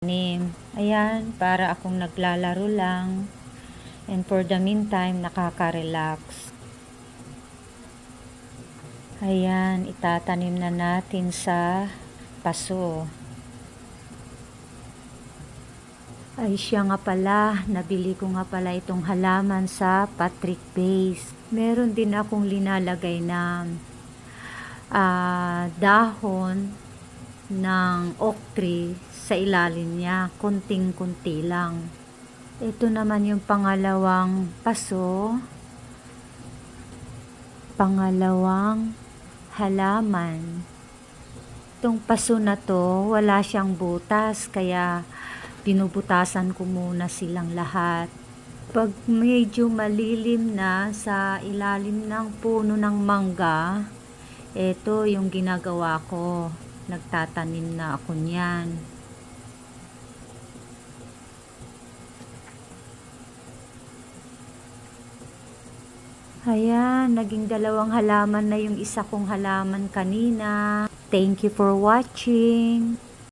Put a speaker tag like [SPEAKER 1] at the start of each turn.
[SPEAKER 1] Nim. Ayan, para akong naglalaro lang. And for the meantime, nakaka-relax. Ayan, itatanim na natin sa paso. Ay siya nga pala, nabili ko nga pala itong halaman sa Patrick Base. Meron din akong linalagay na ah, dahon ng oak tree sa ilalim niya, kunting-kunti lang. Ito naman yung pangalawang paso. Pangalawang halaman. Itong paso na to, wala siyang butas, kaya binubutasan ko muna silang lahat. Pag medyo malilim na sa ilalim ng puno ng mangga, ito yung ginagawa ko. Nagtatanim na ako niyan. Ayan, naging dalawang halaman na yung isa kong halaman kanina. Thank you for watching.